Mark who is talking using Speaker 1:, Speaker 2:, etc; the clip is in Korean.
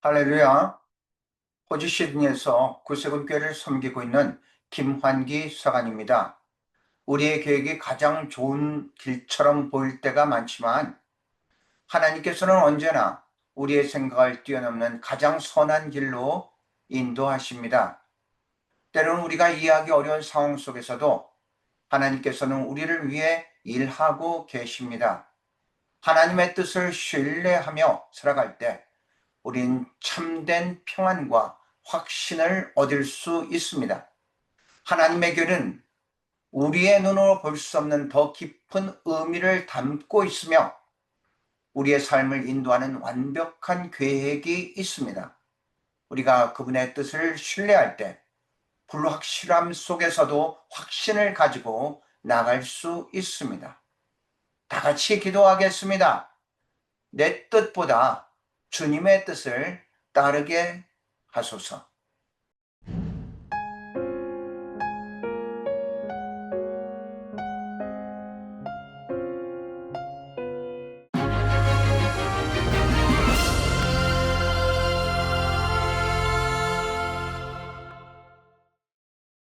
Speaker 1: 할렐루야. 호주 시드니에서 구세군 교회를 섬기고 있는 김환기 사관입니다. 우리의 계획이 가장 좋은 길처럼 보일 때가 많지만 하나님께서는 언제나 우리의 생각을 뛰어넘는 가장 선한 길로 인도하십니다. 때로는 우리가 이해하기 어려운 상황 속에서도 하나님께서는 우리를 위해 일하고 계십니다. 하나님의 뜻을 신뢰하며 살아갈 때 우린 참된 평안과 확신을 얻을 수 있습니다. 하나님의 교는 우리의 눈으로 볼 수 없는 더 깊은 의미를 담고 있으며 우리의 삶을 인도하는 완벽한 계획이 있습니다. 우리가 그분의 뜻을 신뢰할 때 불확실함 속에서도 확신을 가지고 나갈 수 있습니다. 다 같이 기도하겠습니다. 내 뜻보다 주님의 뜻을 따르게 하소서.